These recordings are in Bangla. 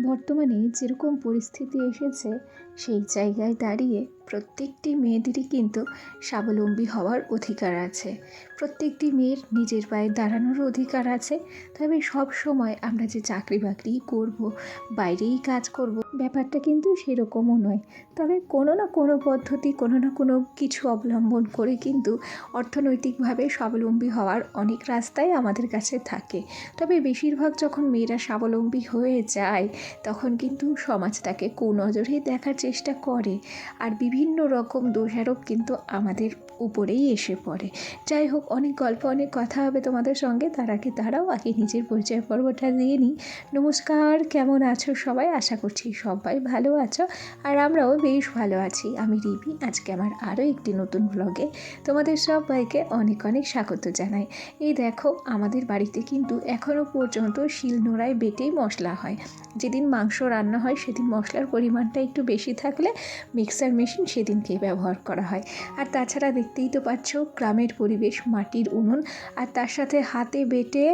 বর্তমানে যেরকম পরিস্থিতি এসেছে সেই জায়গায় দাঁড়িয়ে প্রত্যেকটি মেয়েদেরই কিন্তু স্বাবলম্বী হওয়ার অধিকার আছে। প্রত্যেকটি মেয়ের নিজের পায়ে দাঁড়ানোর অধিকার আছে। তবে সব সময় আমরা যে চাকরি বাকরি করব, বাইরেই কাজ করব, ব্যাপারটা কিন্তু সেরকমও নয়। তবে কোনো না কোনো পদ্ধতি, কোনো না কোনো কিছু অবলম্বন করে কিন্তু অর্থনৈতিকভাবে স্বাবলম্বী হওয়ার অনেক রাস্তাই আমাদের কাছে থাকে। তবে বেশিরভাগ যখন মেয়েরা স্বাবলম্বী হয়ে যায়, তখন কিন্তু সমাজ তাকে কুনজরেই দেখার চেষ্টা করে। আর বিভিন্ন রকম দোষারোপ কিন্তু আমাদের উপরেই এসে পড়ে। যাই হোক, অনেক গল্প, অনেক কথা হবে তোমাদের সঙ্গে। তার আগে তারাও আগে নিজের পরিচয় পর্বটা দিয়ে নিই। নমস্কার, কেমন আছো সবাই? আশা করছি সবাই ভালো আছো। আর আমরাও বেশ ভালো আছি। আমি রিবি আজকে আমার আরও একটি নতুন ব্লগে তোমাদের সবাইকে অনেক অনেক স্বাগত জানাই। এই দেখো, আমাদের বাড়িতে কিন্তু এখনও পর্যন্ত শিল নোড়ায় বেটেই মশলা হয়। যেদিন মাংস রান্না হয়, সেদিন মশলার পরিমাণটা একটু বেশি থাকলে মিক্সার মেশিন সেদিনকেই ব্যবহার করা হয়। আর তাছাড়া দেখতেই তো পাচ্ছ গ্রামের পরিবেশ মাটির উনুন আর তার সাথে হাতে বেটে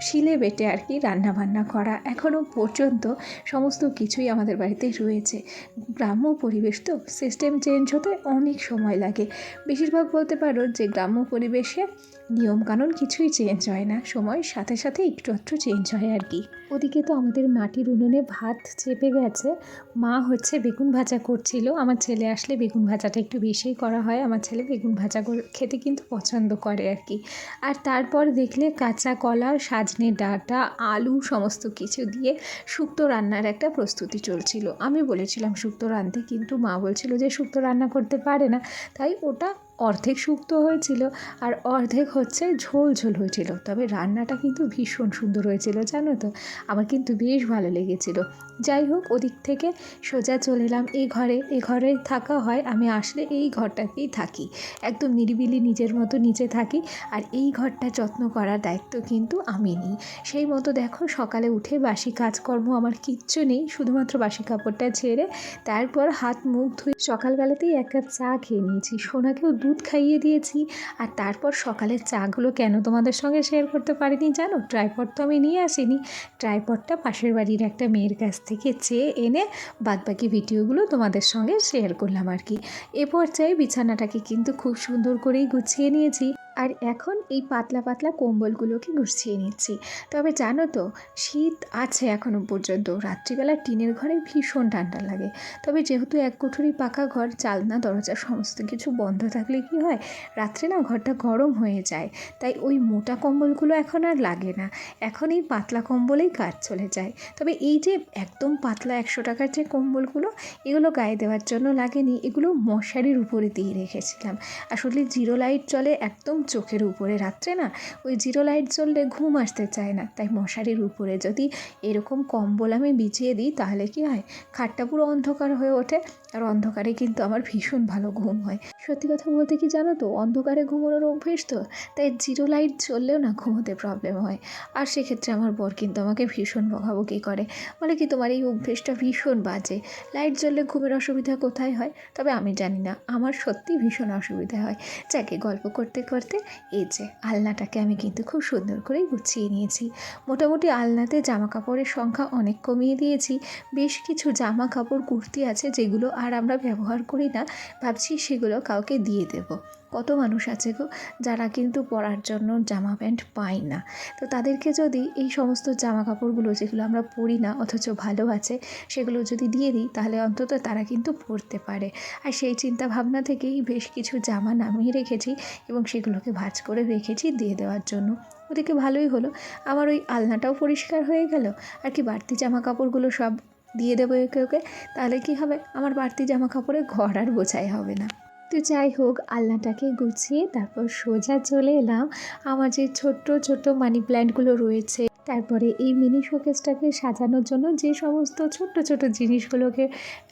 শিলে বেটে আর কি রান্না বান্না করা এখনও পর্যন্ত সমস্ত কিছুই আমাদের বাড়িতে রয়েছে। গ্রাম্য পরিবেশ তো সিস্টেম চেঞ্জ হতে অনেক সময় লাগে। বেশিরভাগ বলতে পারো যে গ্রাম্য পরিবেশে নিয়মকানুন কিছুই চেঞ্জ হয় না। সময়ের সাথে সাথে একটু একটু চেঞ্জ হয় আর কি। ওদিকে তো আমাদের মাটির উনুনে ভাত চেপে গেছে। মা হচ্ছে বেগুন ভাজা করছিল। আমার ছেলে আসলে বেগুন ভাজাটা একটু বেশিই করা হয়। আমার ছেলে বেগুন ভাজা খেতে কিন্তু পছন্দ করে আর কি। আর তারপর দেখলে কাঁচা কলা সাজনে ডাটা, আলু সমস্ত কিছু দিয়ে শুক্তো রান্নার একটা প্রস্তুতি চলছিল। আমি বলেছিলাম শুক্তো রাঁধতে, কিন্তু মা বলছিল যে শুক্তো রান্না করতে পারে না। তাই ওটা অর্ধেক সুক্ত হয়েছিল আর অর্ধেক হচ্ছে ঝোল ঝোল হয়েছিল। তবে রান্নাটা কিন্তু ভীষণ সুন্দর হয়েছিল, জানো তো? আমার কিন্তু বেশ ভালো লেগেছিল। যাই হোক, ওদিক থেকে সোজা চলে এলাম এই ঘরে। এই ঘরে থাকা হয়, আমি আসলে এই ঘরটাতেই থাকি। একদম নিরিবিলি নিজের মতো নিচে থাকি আর এই ঘরটা যত্ন করার দায়িত্ব কিন্তু আমি নিই। সেই মতো দেখো, সকালে উঠে বাসি কাজকর্ম আমার কিচ্ছু নেই, শুধুমাত্র বাসি কাপড়টা ছেড়ে তারপর হাত মুখ ধুয়ে সকালবেলাতেই এক কাপ চা খেয়ে নিয়েছি। সোনাকেও দুধ খাইয়ে দিয়েছি। আর তারপর সকালের চাগুলো কেন তোমাদের সঙ্গে শেয়ার করতে পারিনি জানো? ট্রাইপড তো আমি নিয়ে আসিনি। ট্রাইপডটা পাশের বাড়ির একটা মেয়ের কাছ থেকে চেয়ে এনে বাদবাকি ভিডিওগুলো তোমাদের সঙ্গে শেয়ার করলাম আর কি। এ পর্যায়ে বিছানাটাকে কিন্তু খুব সুন্দর করেই গুছিয়ে নিয়েছি। আর এখন এই পাতলা পাতলা কম্বলগুলোকে গুছিয়ে নিচ্ছি। তবে জানো তো, শীত আছে এখনও পর্যন্ত। রাত্রিবেলা টিনের ঘরে ভীষণ ঠান্ডা লাগে। তবে যেহেতু এক কুঠুরি পাকা ঘর, চালনা, দরজা সমস্ত কিছু বন্ধ থাকলে কি হয়? রাত্রে না ঘরটা গরম হয়ে যায়। তাই ওই মোটা কম্বলগুলো এখন আর লাগে না। এখন এই পাতলা কম্বলেই কাজ চলে যায়। তবে এই যে একদম পাতলা একশো টাকার যে কম্বলগুলো, এগুলো গায়ে দেওয়ার জন্য লাগেনি। এগুলো মশারির উপরে দিয়ে রেখেছিলাম। আসলে জিরো লাইট চলে একদম চোখের উপরে। রাত্রে না ওই জিরো লাইট জ্বললে ঘুম আসতে চায় না। তাই মশারির উপরে যদি এরকম কম্বল আমি বিছিয়ে দিই, তাহলে কি হয়? খাটটা পুরো অন্ধকার হয়ে ওঠে। আর অন্ধকারে কিন্তু আমার ভীষণ ভালো ঘুম হয়। সত্যি কথা বলতে কি জানো তো? অন্ধকারে ঘুমানোর অভ্যেস তো। তাই জিরো লাইট জ্বললেও না ঘুমোতে প্রবলেম হয়। আর সেক্ষেত্রে আমার বর কিন্তু আমাকে ভীষণ বকাবকি করে। বলে কি, তোমার এই অভ্যেসটা ভীষণ বাজে। লাইট জ্বললে ঘুমের অসুবিধা কোথায় হয়? তবে আমি জানি না। আমার সত্যি ভীষণ অসুবিধা হয়। যাকে গল্প করতে করতে এই যে, আলনাটাকে আমি কিন্তু খুব সুন্দর করে গুছিয়ে নিয়েছি। মোটামুটি আলনাতে জামা কাপড়ের সংখ্যা অনেক কমিয়ে দিয়েছি। বেশ কিছু জামা কাপড় কুর্তি আছে যেগুলো আর আমরা ব্যবহার করি না। ভাবছি সেগুলো কাউকে দিয়ে দেব। কত মানুষ আছে গো যারা কিন্তু পরার জন্য জামা প্যান্ট পায় না। তো তাদেরকে যদি এই সমস্ত জামা কাপড়গুলো যেগুলো আমরা পরি না, অথচ ভালো আছে, সেগুলো যদি দিয়ে দিই, তাহলে অন্তত তারা কিন্তু পরতে পারে। আর সেই চিন্তা ভাবনা থেকেই বেশ কিছু জামা নামিয়ে রেখেছি এবং সেগুলোকে ভাজ করে রেখেছি দিয়ে দেওয়ার জন্য। ওদিকে ভালোই হলো। আমার ওই আলনাটাও পরিষ্কার হয়ে গেল। আর কি বাড়তি জামা কাপড়গুলো সব দিয়ে দেবো একে ওকে, তাহলে কি হবে? আমার বাড়তি জামা কাপড়ে ঘর আর বোঝাই হবে না। তো যাই হোক, আলনাটাকে গুছিয়ে তারপর সোজা চলে এলাম। আমার যে ছোট্ট ছোট মানি প্ল্যান্টগুলো রয়েছে তারপরে এই মিনি শোকেসটাকে সাজানোর জন্য যে সমস্ত ছোট্ট ছোট জিনিসগুলোকে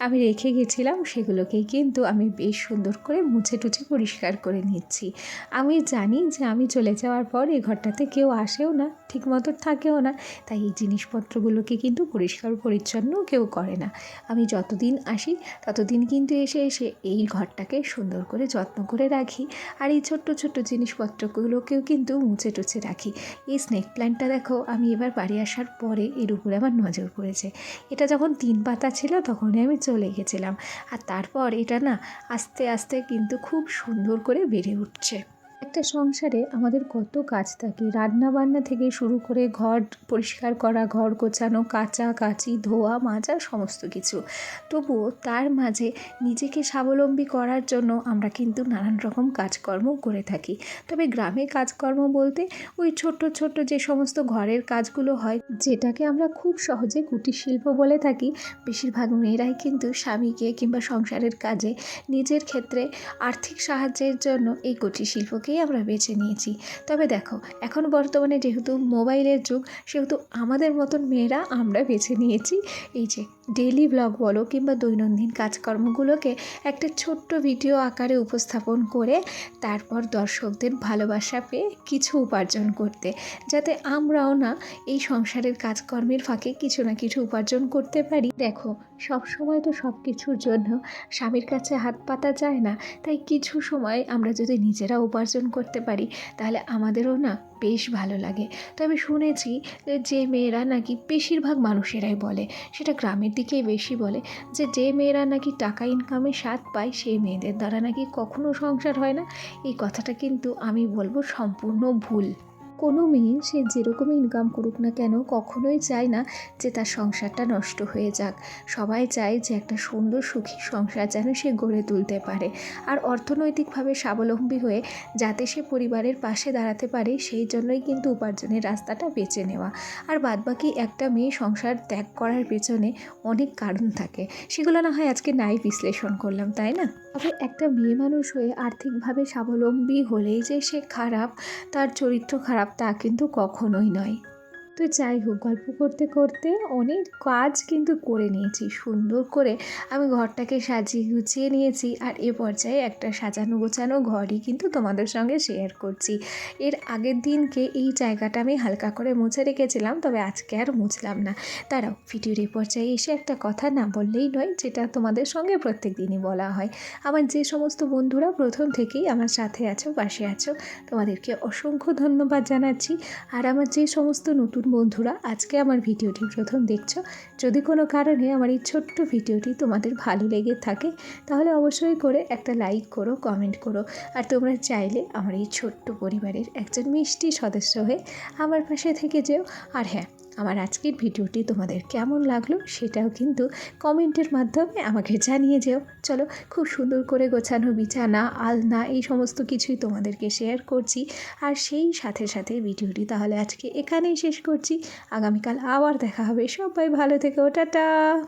আমি রেখে গেছিলাম সেগুলোকেই কিন্তু আমি বেশ সুন্দর করে মুছে টুছে পরিষ্কার করে নিচ্ছি। আমি জানি যে আমি চলে যাওয়ার পর এই ঘরটাতে কেউ আসেও না, ঠিকমতো থাকেও না, তাই এই জিনিসপত্রগুলোকে কিন্তু পরিষ্কার পরিচ্ছন্ন কেউ করে না। আমি যতদিন আসি, ততদিন কিন্তু এসে এসে এই ঘরটাকে সুন্দর করে যত্ন করে রাখি আর এই ছোট্ট ছোট্ট জিনিসপত্রগুলোকেও কিন্তু মুছে টুছে রাখি। এই স্নেক প্ল্যান্টটা দেখো, আমি আমি এবার বাড়ি আসার পরে এর উপরে আমার নজর পড়েছে। এটা যখন তিন পাতা ছিল তখনই আমি চলে গেছিলাম। আর তারপর এটা না আস্তে আস্তে কিন্তু খুব সুন্দর করে বেড়ে উঠছে। একটা সংসারে আমাদের কত কাজ থাকে। রান্না বান্না থেকে শুরু করে ঘর পরিষ্কার করা, ঘর গোছানো, কাচা, কাচি, ধোয়া, মাজা, সমস্ত কিছু। তবুও তার মাঝে নিজেকে স্বাবলম্বী করার জন্য আমরা কিন্তু নানান রকম কাজকর্ম করে থাকি। তবে গ্রামে কাজকর্ম বলতে ওই ছোট্ট ছোট্ট যে সমস্ত ঘরের কাজগুলো হয়, যেটাকে আমরা খুব সহজে কুটির শিল্প বলে থাকি, বেশিরভাগ মেয়েরাই কিন্তু স্বামীকে কিংবা সংসারের কাজে নিজের ক্ষেত্রে আর্থিক সাহায্যের জন্য এই কুটির শিল্পকেই আমরা বেছে নিয়েছি। তবে দেখো, এখন বর্তমানে যেহেতু মোবাইলের যুগ, সেহেতু আমাদের মতন মেয়েরা আমরা বেছে নিয়েছি। এই যে ডেইলি ব্লগ বলো কিংবা দৈনন্দিন কাজকর্মগুলোকে একটা ছোট্ট ভিডিও আকারে উপস্থাপন করে তারপর দর্শকদের ভালোবাসা পেয়ে কিছু উপার্জন করতে, যাতে আমরাও না এই সংসারের কাজকর্মের ফাঁকে কিছু না কিছু উপার্জন করতে পারি। দেখো সব সময় তো সব কিছুর জন্য স্বামীর কাছে হাত পাতা যায় না, তাই কিছু সময় আমরা যদি নিজেরা উপার্জন করতে পারি, তাহলে আমাদেরও না বেশ ভালো লাগে। তবে শুনেছি যে মেয়েরা নাকি বেশিরভাগ মানুষেরাই বলে, সেটা গ্রামের দিকেই বেশি বলে, যে যে মেয়েরা নাকি টাকা ইনকামে স্বাদ পায়, সেই মেয়েদের দ্বারা নাকি কখনো সংসার হয় না। এই কথাটা কিন্তু আমি বলব সম্পূর্ণ ভুল। কোনো মেয়ে সে যেরকম ইনকাম করুক না কেন কখনোই চায় না যে তার সংসারটা নষ্ট হয়ে যাক। সবাই চায় যে একটা সুন্দর সুখী সংসার যেন সে গড়ে তুলতে পারে। আর অর্থনৈতিকভাবে স্বাবলম্বী হয়ে যাতে সে পরিবারের পাশে দাঁড়াতে পারে, সেই জন্যই কিন্তু উপার্জনের রাস্তাটা বেছে নেওয়া। আর বাদবাকি একটা মেয়ে সংসার ত্যাগ করার পেছনে অনেক কারণ থাকে। সেগুলো না হয় আজকে নাই বিশ্লেষণ করলাম, তাই না? তবে একটা মেয়ে মানুষ হয়ে আর্থিকভাবে স্বাবলম্বী হলেই যে সে খারাপ, তার চরিত্র খারাপ তা কিন্তু কখনোই নয়। তো যাই হোক, গল্প করতে করতে অনেক কাজ কিন্তু করে নিয়েছি। সুন্দর করে আমি ঘরটাকে সাজিয়ে গুছিয়ে নিয়েছি আর এ পর্যায়ে একটা সাজানো গোছানো ঘরই কিন্তু তোমাদের সঙ্গে শেয়ার করছি। এর আগের দিনকে এই জায়গাটা আমি হালকা করে মুছে রেখেছিলাম, তবে আজকে আর মুছলাম না। তারাও ভিডিওর এই পর্যায়ে এসে একটা কথা না বললেই নয়, যেটা তোমাদের সঙ্গে প্রত্যেক দিনই বলা হয়। আমার যে সমস্ত বন্ধুরা প্রথম থেকেই আমার সাথে আছো, পাশে আছো, তোমাদেরকে অসংখ্য ধন্যবাদ জানাচ্ছি। আর আমার যে সমস্ত নতুন বন্ধুরা, আজকে আমার ভিডিওটি প্রথম দেখছ। যদি কোনো কারণে আমার এই ছোট্ট ভিডিওটি তোমাদের ভালো লেগে থাকে, তাহলে অবশ্যই করে একটা লাইক করো কমেন্ট করো। আর তোমরা চাইলে আমার এই ছোট্ট পরিবারের একজন মিষ্টি সদস্য হয়ে আমার পাশে থেকে যেও। আর হ্যাঁ আমার আজকের ভিডিওটি তোমাদের কেমন লাগল সেটাও কিন্তু কমেন্টের মাধ্যমে আমাকে জানিয়ে যেও। চলো, খুব সুন্দর করে গোছানো বিছানা, আলনা এই সমস্ত কিছুই তোমাদেরকে শেয়ার করছি। আর সেই সাথে সাথে ভিডিওটি তাহলে আজকে এখানেই শেষ করছি। আগামীকাল আবার দেখা হবে। সবাই ভালো থেকো। টাটা!